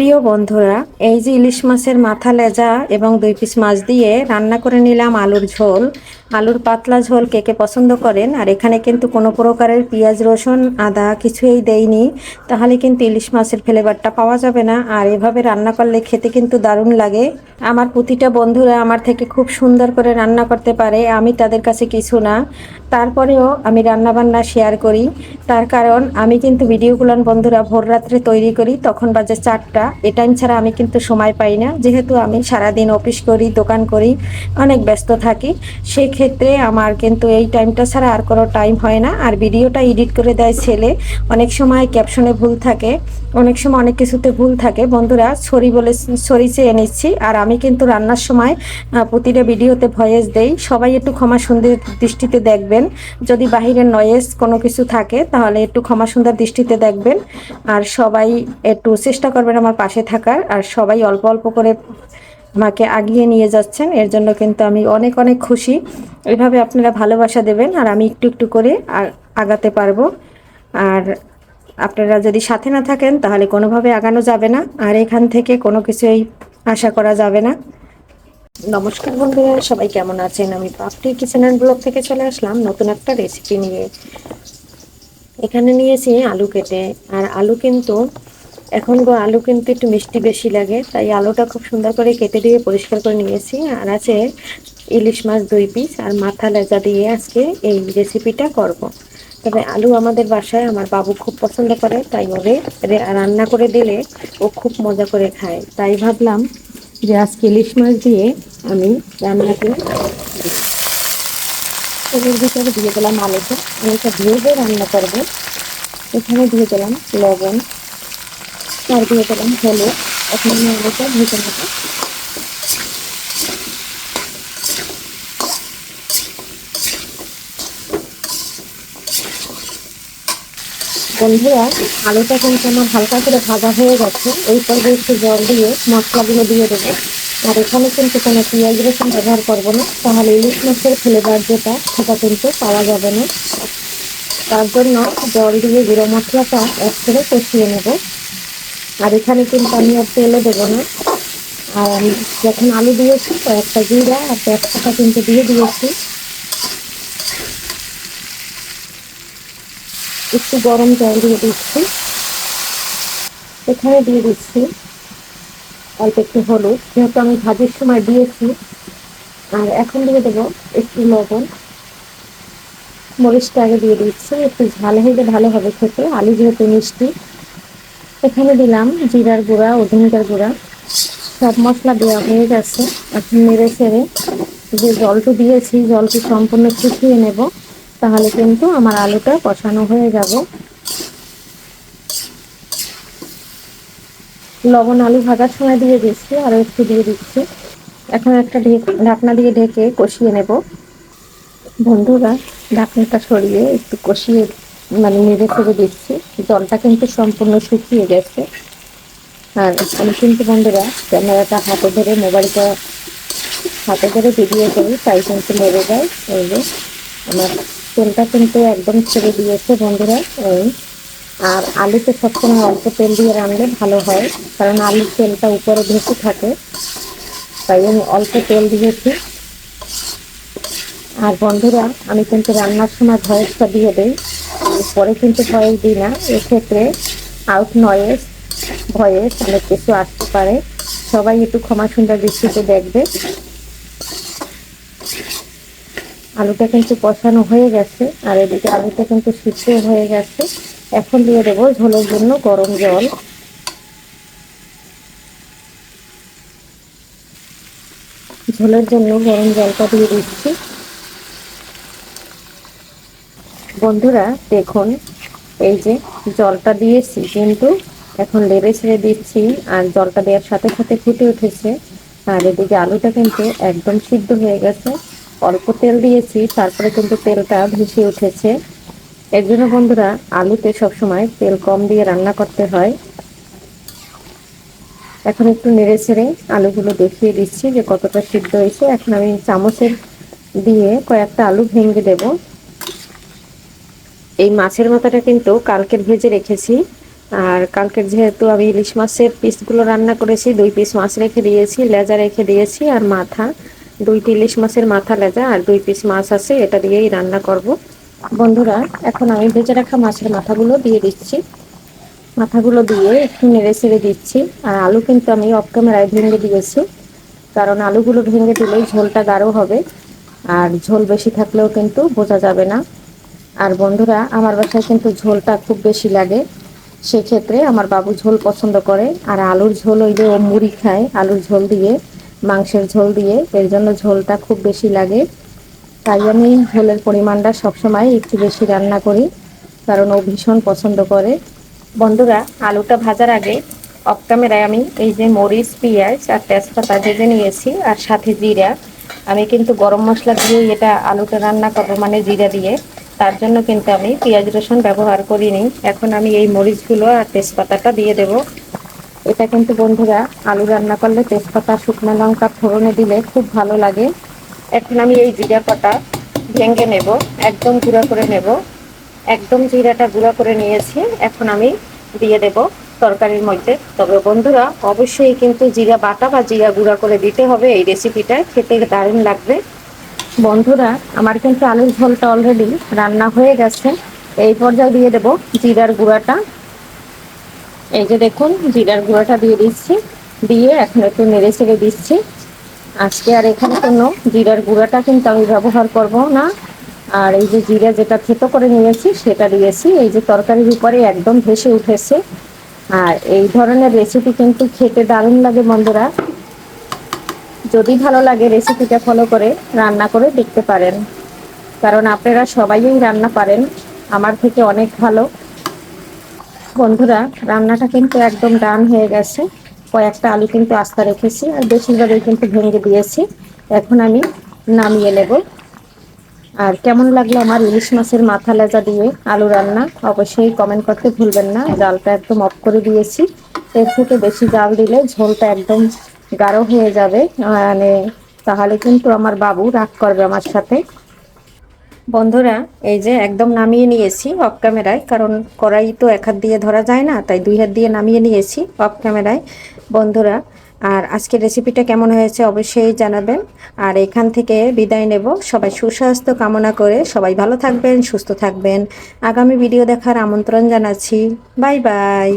প্রিয় বন্ধুরা, এই যে ইলিশ মাছের মাথা লেজা এবং দুই পিস মাছ দিয়ে রান্না করে নিলাম আলুর ঝোল। আলুর পাতলা ঝোল কে কে পছন্দ করেন? আর এখানে কিন্তু কোনো প্রকারের পেঁয়াজ, রসুন, আদা কিছুই দেইনি। তাহলে কিন্তু ইলিশ মাছের ফ্লেভারটা পাওয়া যাবে না। আর এভাবে রান্না করলে খেতে কিন্তু দারুণ লাগে। আমার প্রতিটা বন্ধুরা আমার থেকে খুব সুন্দর করে রান্না করতে পারে, আমি তাদের কাছে কিছু না। তারপরেও আমি রান্না বান্না শেয়ার করি। তার কারণ, আমি কিন্তু ভিডিওগুলো বন্ধুরা ভোর রাত্রে তৈরি করি, তখন বাজে চারটা। এ টাইম ছাড়া আমি কিন্তু সময় পাই না। যেহেতু আমি সারাদিন অফিস করি, দোকান করি, অনেক ব্যস্ত থাকি সেই ক্ষেত্রে আমার কিন্তু এই টাইমটা ছাড়া আর কোনো টাইম হয় না। আর ভিডিওটা এডিট করে দেয় ছেলে। অনেক সময় ক্যাপশনে ভুল থাকে। অনেক সময় অনেক কিছুতে ভুল থাকে। বন্ধুরা সরি বলে সরি চেয়ে নিচ্ছি। আর আমি কিন্তু রান্নার সময় প্রতিটা ভিডিওতে ভয়েস দেই। সবাই একটু ক্ষমা সুন্দর দৃষ্টিতে দেখবেন। যদি বাহিরের নয়েজ কোনো কিছু থাকে, তাহলে একটু ক্ষমা সুন্দর দৃষ্টিতে দেখবেন। আর সবাই একটু চেষ্টা করবেন আমার পাশে থাকার। আর সবাই অল্প অল্প করে আমাকে আগিয়ে নিয়ে যাচ্ছেন। এর জন্য কিন্তু আমি অনেক অনেক খুশি। এভাবে আপনারা ভালোবাসা দেবেন আর আমি একটু একটু করে আগাতে পারব। আর আপনারা যদি সাথে না থাকেন, তাহলে কোনোভাবে আগানো যাবে না। আর এখান থেকে কোনো কিছুই আশা করা যাবে না। নমস্কার বন্ধুরা, সবাই কেমন আছেন? আমি পাপটি কিচেন অ্যান্ড ব্লগ থেকে চলে আসলাম নতুন একটা রেসিপি নিয়ে। এখানে নিয়েছি আলু কেটে। আর আলু কিন্তু এখন আলু কিন্তু একটু মিষ্টি বেশি লাগে, তাই আলুটা খুব সুন্দর করে কেটে দিয়ে পরিষ্কার করে নিয়েছি। আর আছে ইলিশ মাছ দুই পিস, আর মাথা লেজা দিয়ে আজকে এই রেসিপিটা করব। তবে আলু আমাদের বাসায়, আমার বাবু খুব পছন্দ করে, তাই ওরে রান্না করে দিলে ও খুব মজা করে খায়। তাই ভাবলাম যে আজকে ইলিশ মাছ দিয়ে আমি রান্না করে এর ভিতরে দিয়ে দিলাম আলুটা আলুটা দিয়ে রান্না করব। এখানে দিয়ে দিলাম লবণ আর দিয়ে দিলাম হলুদ। এখন আমি আলুটা ভেজে নেব। বন্ধুরা, আলুটা কিন্তু আমার হালকা করে ভাজা হয়ে গেছে। এই পর্বে একটু জল দিয়ে মশলাগুলো দিয়ে দেবো। আর এখানে কিন্তু কোনো পেঁয়াজ রসুন ব্যবহার করব না। তাহলে ইলিশ মাছের ফ্লেভার যেটা, সেটা কিন্তু পাওয়া যাবে না। তার জন্য জল দিয়ে গুঁড়ো মশলাটা এক করে কষিয়ে নেব। আর এখানে কিন্তু আমি আর তেলও দেবো না। আর আমি যখন আলু দিয়েছি, কয়েকটা জিরা আর পেঁয়াজটা কিন্তু দিয়ে দিয়েছি। একটু গরম জল দিয়ে দিচ্ছি। এখানে দিয়ে দিচ্ছি অল্প একটু হলুদ। যেহেতু আমি ভাজির সময় দিয়েছি, আর এখন দিয়ে দেবো একটু লবণ। মরিচটা আগে দিয়ে দিচ্ছি, একটু ঝাল হলে ভালো হবে খেতে। আলু যেহেতু মিষ্টি এখানে দিলাম জিরার গুঁড়া ও গুঁড়া। সব মশলা দেওয়া হয়ে গেছে। এখন নেড়ে ছেড়ে যে জলটু দিয়েছি, জলটি সম্পূর্ণ শুকিয়ে নেব। তাহলে কিন্তু আমার আলুটা কষানো হয়ে যাব। লবণ আলু ভাজার সময় দিয়ে দিচ্ছি আরও একটু দিয়ে দিচ্ছি। এখন একটা ঢেক- ঢাকনা দিয়ে ঢেকে কষিয়ে নেব। বন্ধুরা, ঢাকনাটা সরিয়ে একটু কষিয়ে মানে নেড়ে করে দিচ্ছি। জলটা কিন্তু সম্পূর্ণ শুকিয়ে গেছে। আর আমি কিন্তু বন্ধুরা, ক্যামেরাটা হাতে ধরে, মোবাইলটা হাতে ধরে ভিডিও করি, তাই কিন্তু নেড়ে যায়। এই যে, আমার তেলটা কিন্তু একদম ছেড়ে দিয়েছে বন্ধুরা, এই। আর আলুতে সবসময় অল্প তেল দিয়ে রান্নলে ভালো হয়, কারণ আলুর তেলটা উপরে ভেসে থাকে। তাই আমি অল্প তেল দিয়েছি। আর বন্ধুরা, আমি কিন্তু রান্নার সময় ভয়েসটা দিয়ে দিই। পরে কিন্তু ভয়েস দিই না। এক্ষেত্রে আউট নয়েস ভয়েস অনেক কিছু আসতে পারে। সবাই একটু ক্ষমা সুন্দর দৃষ্টিতে দেখবে। আলুটা কিন্তু কষানো হয়ে গেছে, আর এদিকে আলুটা কিন্তু সিদ্ধ হয়ে গেছে। এখন দিয়ে দেবো ঝোলের জন্য গরম জল। ঝোলের জন্য গরম জলটা দিয়ে দিচ্ছি। বন্ধুরা, দেখুন, এই যে জলটা দিয়েছি, কিন্তু এখন লেড়ে ছেড়ে দিচ্ছি, আর জলটা দেওয়ার সাথে সাথে ফুটে উঠেছে। আর এদিকে আলুটা কিন্তু একদম সিদ্ধ হয়ে গেছে। অল্প তেল দিয়েছি, তারপরে কিন্তু তেলটা ভেসে উঠেছে। এর জন্য বন্ধুরা, আলুতে সবসময় তেল কম দিয়ে রান্না করতে হয়। এখন একটু নেড়ে ছেড়ে আলুগুলো দেখিয়ে দিচ্ছি যে কতটা সিদ্ধ হয়েছে। এখন আমি চামচের দিয়ে কয়েকটা আলু ভেঙে দেবো। এই মাছের মাথাটা কিন্তু কালকের ভেজে রেখেছি। আর কালকের যেহেতু আমি ইলিশ মাছের পিসগুলো রান্না করেছি, দুই পিস মাছ রেখে দিয়েছি, লেজা রেখে দিয়েছি আর মাথা। দুইটি ইলিশ মাছের মাথা লেজা আর দুই পিস মাছ আছে, এটা দিয়েই রান্না করব। বন্ধুরা, এখন আমি ভেজে রাখা মাছের মাথাগুলো দিয়ে দিচ্ছি। মাথাগুলো দিয়ে একটু নেড়ে ছেড়ে দিচ্ছি। আর আলু কিন্তু আমি অফ ক্যামেরায় ভেঙে দিয়েছি। কারণ আলুগুলো ভেঙে দিলেই ঝোলটা গাঢ় হবে। আর ঝোল বেশি থাকলেও কিন্তু বোঝা যাবে না। আর বন্ধুরা, আমার বাসায় কিন্তু ঝোলটা খুব বেশি লাগে। সেক্ষেত্রে আমার বাবু ঝোল পছন্দ করে, আর আলুর ঝোল ওই যে ও মুড়ি খায়, আলুর ঝোল দিয়ে, মাংসের ঝোল দিয়ে, এর জন্য ঝোলটা খুব বেশি লাগে। তাই আমি ঝোলের পরিমাণটা সবসময় একটু বেশি রান্না করি, কারণ ও ভীষণ পছন্দ করে। বন্ধুরা, আলুটা ভাজার আগে অফ ক্যামেরায় আমি এই যে মরিচ, পেঁয়াজ আর তেজপাতা ভেজে নিয়েছি, আর সাথে জিরা। আমি কিন্তু গরম মশলা দিয়েই এটা আলুটা রান্না করব মানে জিরা দিয়ে। তার জন্য কিন্তু আমি পেঁয়াজ রসুন ব্যবহার করিনি। এখন আমি এই মরিচগুলো আর তেজপাতাটা দিয়ে দেব। এটা কিন্তু বন্ধুরা, আলু রান্না করলে তেজপাতা, শুকনো লঙ্কা ফোড়নে দিলে খুব ভালো লাগে। এখন আমি এই জিরা পাতা ভেঙে নেব, একদম গুঁড়া করে নেব। একদম জিরাটা গুঁড়া করে নিয়েছি, এখন আমি দিয়ে দেব তরকারির মধ্যে। তবে বন্ধুরা, অবশ্যই কিন্তু জিরা বাটা বা জিরা গুঁড়া করে দিতে হবে এই রেসিপিটা খেতে দারুণ লাগবে। বন্ধুরা, আমার কিন্তু আলুর ঝোলটা অলরেডি রান্না হয়ে গেছে। এই পর্যায়ে দিয়ে দেব জিরার গুঁড়াটা। এই যে দেখুন, জিরার গুঁড়াটা দিয়ে দিচ্ছি। দিয়ে এখন একটু নেড়ে ছেড়ে দিচ্ছি। আজকে আর এখানে কোনো জিরার গুঁড়াটা কিন্তু আমি ব্যবহার করব না। আর এই যে জিরা যেটা থেতো করে নিয়েছি, সেটা দিয়েছি। এই যে তরকারির উপরে একদম ভেসে উঠেছে। আর এই ধরনের রেসিপি কিন্তু খেতে দারুণ লাগে বন্ধুরা। যদি ভালো লাগে রেসিপিটা ফলো করে রান্না করে দেখতে পারেন। কারণ আপনারা সবাই রান্না পারেন, আমার থেকে অনেক ভালো। বন্ধুরা, রান্নাটা কিন্তু একদম ডান হয়ে গেছে। কয়েকটা আলু কিন্তু আস্তা রেখেছি আর বেশিরভাগই কিন্তু ভেঙে দিয়েছি। এখন আমি নামিয়ে নেব। আর কেমন লাগল আমার ইলিশ মাছের মাথা লেজা দিয়ে আলু রান্না, অবশ্যই কমেন্ট করতে ভুলবেন না। জালটা একদম অফ করে দিয়েছি। এর থেকে বেশি জাল দিলে ঝোলটা একদম গাঢ় হয়ে যাবে। মানে তাহলে কিন্তু আমার বাবু রাগ করবে আমার সাথে। বন্ধুরা, এই যে একদম নামিয়ে নিয়েছি অফ ক্যামেরায় কারণ কড়াই তো এক হাত দিয়ে ধরা যায় না, তাই দুই হাত দিয়ে নামিয়ে নিয়েছি অফ ক্যামেরায় বন্ধুরা, আর আজকের রেসিপিটা কেমন হয়েছে অবশ্যই জানাবেন। আর এখান থেকে বিদায় নেব। সবাই সুস্বাস্থ্য কামনা করে সবাই ভালো থাকবেন, সুস্থ থাকবেন। আগামী ভিডিও দেখার আমন্ত্রণ জানাচ্ছি। Bye bye.